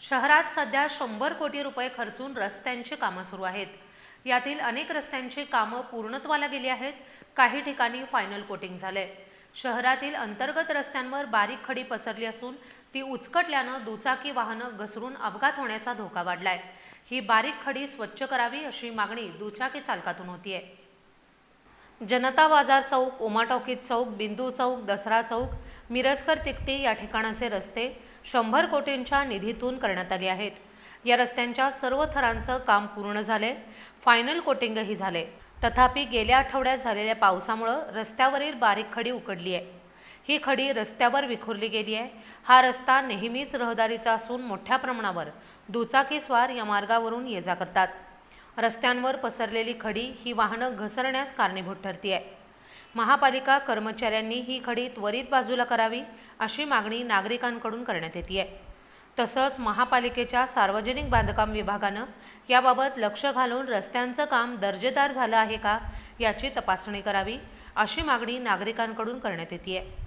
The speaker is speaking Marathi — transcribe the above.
शहरात सध्या शंभर कोटी रुपये खर्चून रस्त्यांची कामं सुरू आहेत. यातील अनेक रस्त्यांची कामं पूर्णत्वाला गेली आहेत. काही ठिकाणी फायनल कोटिंग झालंय. शहरातील अंतर्गत रस्त्यांवर बारीक खडी पसरली असून ती उचकटल्यानं दुचाकी वाहनं घसरून अपघात होण्याचा धोका वाढलाय. ही बारीक खडी स्वच्छ करावी अशी मागणी दुचाकी चालकातून होतीये. जनता बाजार चौक उमा टॉकीज चौक बिंदू चौक दसरा चौक मिरजकर तिकटी या ठिकाणाचे रस्ते शंभर कोटींच्या निधीतून करण्यात आली आहेत. या रस्त्यांच्या सर्व थरांचं काम पूर्ण झाले फायनल कोटिंगही झाले. तथापि गेल्या आठवड्यात झालेल्या पावसामुळं रस्त्यावरील बारीक खडी उकडली आहे. ही खडी रस्त्यावर विखुरली गेली आहे. हा रस्ता नेहमीच रहदारीचा असून मोठ्या प्रमाणावर दुचाकीस्वार या मार्गावरून ये जा करतात. रस्त्यांवर पसरलेली खडी ही वाहनं घसरण्यास कारणीभूत ठरती आहे महापालिका कर्मचाऱ्यांनी ही खडी त्वरित बाजूला करावी अशी मागणी नागरिकांकडून करण्यात येते आहे तसंच महापालिकेच्या सार्वजनिक बांधकाम विभागानं याबाबत लक्ष घालून रस्त्यांचं काम दर्जेदार झालं आहे का याची तपासणी करावी अशी मागणी नागरिकांकडून करण्यात येते आहे